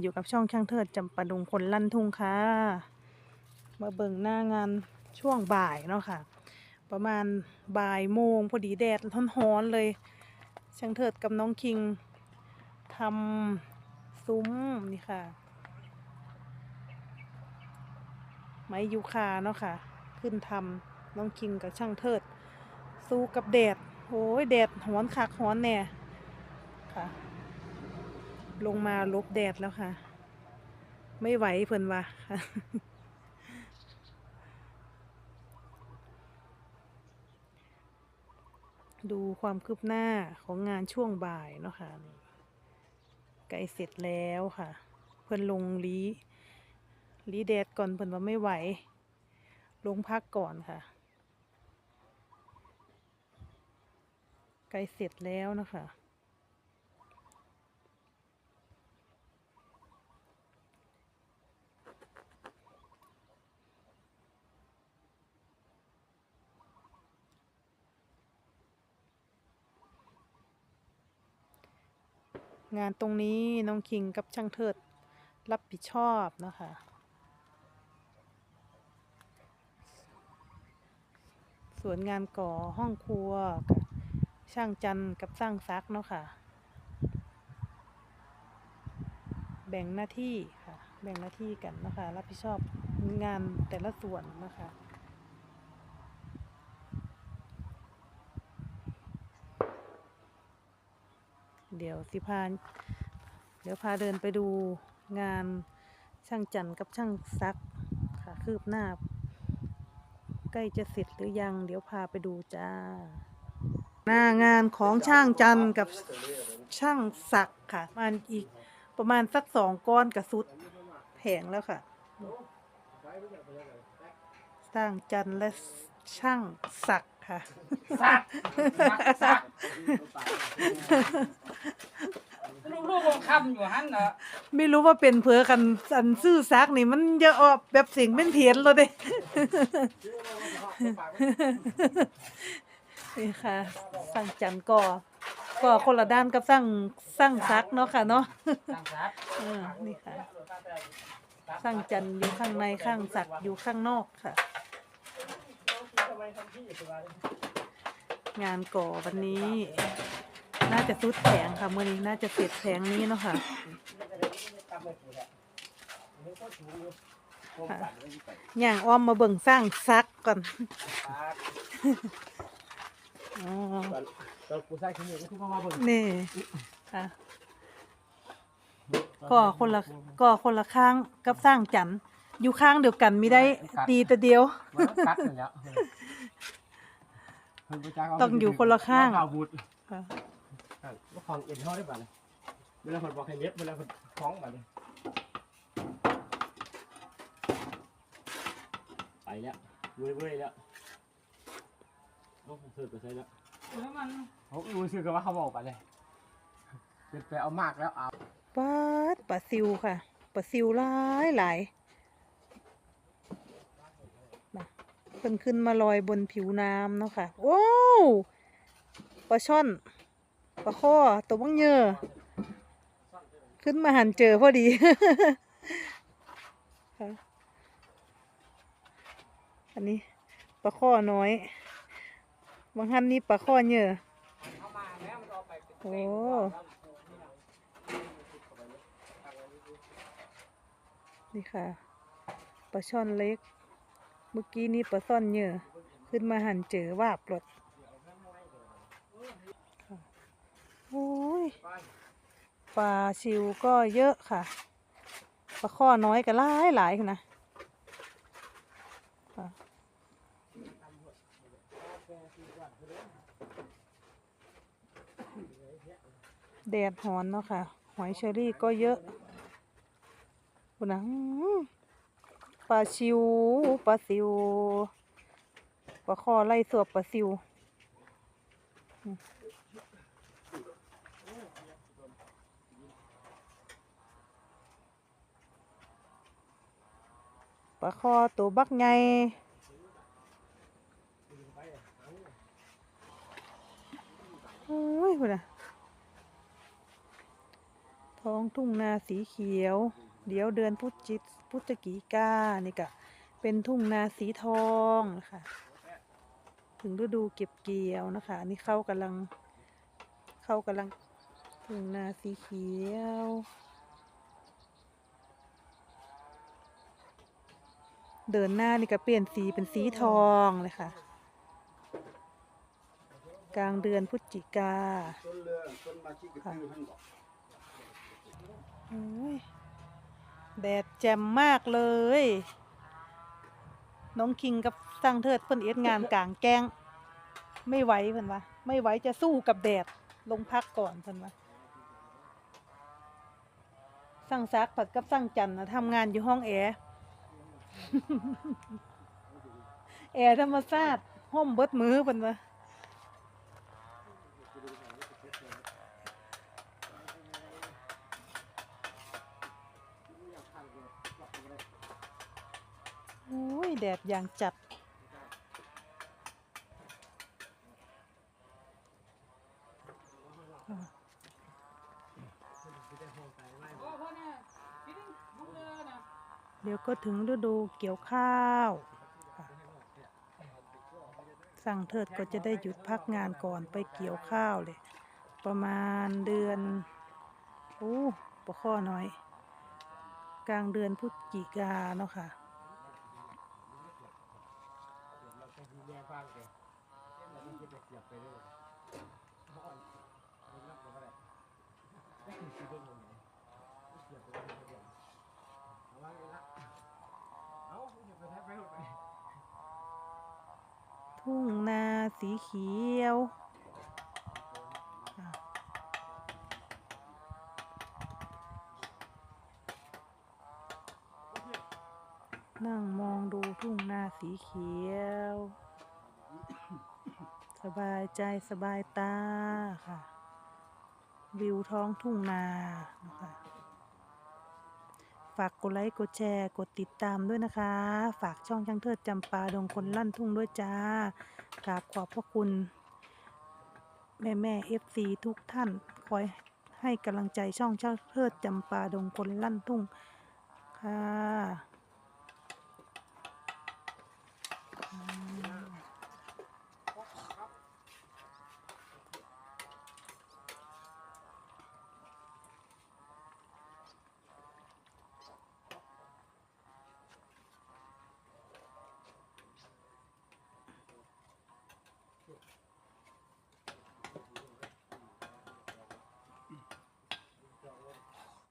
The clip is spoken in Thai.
อยู่กับช่องช่างเทิดจำปาดุงคนลั่นทุ่งค่ะ มาเบิ่งหน้างานช่วงบ่ายเนาะค่ะ ประมาณบ่ายโมงพอดีแดดร้อนๆเลย ช่างเทิดกับน้องคิงทำซุ้มนี่ค่ะ ไม้ยูคาเนาะค่ะ ขึ้นทำน้องคิงกับช่างเทิด สู้กับแดดโอ้ยแดดฮ้อนคักฮ้อนแน่ค่ะ ลงมาลบแดดแล้วค่ะ ไม่ไหวเพิ่นว่าค่ะดูความคืบหน้าของงานช่วงบ่ายเนาะค่ะใกล้เสร็จแล้วค่ะ เพิ่อนลงลีลีแดดก่อนเพิ่อนว่าไม่ไหว ลงพักก่อนค่ะใกล้เสร็จแล้วนะคะ งานตรงนี้น้องคิงกับช่างเทิดรับผิดชอบนะคะ ส่วนงานก่อห้องครัวกับช่างจันกับสร้างซักเนาะค่ะ แบ่งหน้าที่ค่ะ แบ่งหน้าที่กันนะคะ รับผิดชอบงานแต่ละส่วนนะคะ เดี๋ยวสิพาเดี๋ยวพาเดินไปดูงานช่างจันทร์กับช่างซักค่ะคืบหน้า ใกล้จะเสร็จหรือยัง เดี๋ยวพาไปดูจ้า หน้างานของช่างจันทร์กับช่างสักค่ะประมาณอีกประมาณสักสองก้อนกับสุดแผงแล้วค่ะสร้างจันทร์และช่างสัก ค่ะ ซักซักลูกลูกวงคำอยู่หันเหรอไม่รู้ว่าเป็นเผือกันอันซื่อซักนี่มันเยอะออกแบบเสียงเป็นเพี้ยนเลยเด้ นี่ค่ะสร้างจันทร์ก่อก่อคนละด้านกับสร้างสร้างซักเนาะค่ะเนาะซักซักเออนี่ค่ะสร้างจันทร์อยู่ข้างในข้างสักอยู่ข้างนอกค่ะ งานก่อวันนี้ น่าจะสุดแผงค่ะเมื่อนี้น่าจะเสร็จแผงนี้เนาะค่ะอย่างอ้อมมาเบิ่งสร้างซักก่อนนี่ค่ะก็คนละก็คนละข้างกับสร้างจันทร์อยู่ข้างเดียวกันไม่ได้ตีแต่เดียว มันกัดกันแล้วต้องอยู่คนละข้างอาวุธค่ะว่าของเอ็นเท่าได้ป่ะเนี่ยเวลาคนบอกให้เล็บเวลาคนคล้องป่ะเนี่ยไปแล้วเว้ยเว้ยแล้วต้องเสิร์ฟไปใช่แล้วเขารู้สึกว่าเขาบอกไปเลยเป็นไปเอามากแล้วเอา ปลาดปลาซิวค่ะปลาซิวหลายหลายมา เพิ่นขึ้นมาลอยบนผิวน้ำเนาะค่ะ โอ้วปลาช่อนปลาข้อตัวบังเยอะขึ้นมาหันเจอพอดี อันนี้ปลาข้อน้อย บางท่านนี่ปลาข้อเยอะโอ้นี่ค่ะปลาช่อนเล็ก เมื่อกี้นี่ปลาซ่อนเหยื่อขึ้นมาหันเจอว่าปลดโอ้ยปลาชิวก็เยอะค่ะปลาข้อน้อยก็หลายหลายนะค่ะแดดหอนเนาะค่ะ หอยเชอรี่ก็เยอะคุณนะอื้อ ปลาชิวปลาซิวปลาคอไล่สวบปลาซิวปลาคอตัวบักไงโอ้ยคุณนะทอท้องทุ่งนาสีเขียว เดี๋ยวเดือนพฤศจิตพฤศจิกานี่ก็เป็นทุ่งนาสีทองนะคะ ถึงฤดูเก็บเกี่ยวนะคะนนี้เข้ากำลังเข้ากำลังทุ่งนาสีเขียวเดินหน้านี่ก็เปลี่ยนสีเป็นสีทองเลยค่ะ กลางเดือนพฤศจิกาต้นเรือต้นมาขี้กระ แดดแจ่มมากเลย น้องคิงกับสร้างเทิดเพิ่นเอ็ดงานกลางแจ้งไม่ไหวเพิ่นวะไม่ไหวจะสู้กับแดดลงพักก่อนเพิ่นวะสร้างซักผัดกับสร้างจันนะทำงานอยู่ห้องแอร์แอร์ธรรมชาติห่มเบิดมือเพิ่นวะ ยแดดอย่างจัด เดี๋ยวก็ถึงฤดูเกี่ยวข้าว สั่งเทิดก็จะได้หยุดพักงานก่อนไปเกี่ยวข้าวเลย ประมาณเดือน โอ้ปะข้อน้อย กลางเดือนพฤศจิกาเนาะค่ะ เรา ฟังแกเราต้องจะเสียบไปเลยอ่อนไม่รับก็ได้ได้คือเรื่องนี้เสียบไปเลยเดียวเอาไว้ละเอาเสียบไปแทบไปหมดไปทุ่งนาสีเขียวนั่งมองดูทุ่งนาสีเขียว สบายใจสบายตาค่ะ วิวท้องทุ่งนานะคะฝากกดไลค์กดแชร์กดติดตามด้วยนะคะ ฝากช่องช่างเทิดจำปาดงคนลั่นทุ่งด้วยจ้ากราบขอบพระคุณ แม่แม่เอฟซีทุกท่านคอยให้กำลังใจช่องช่างเทิดจำปาดงคนลั่นทุ่งค่ะ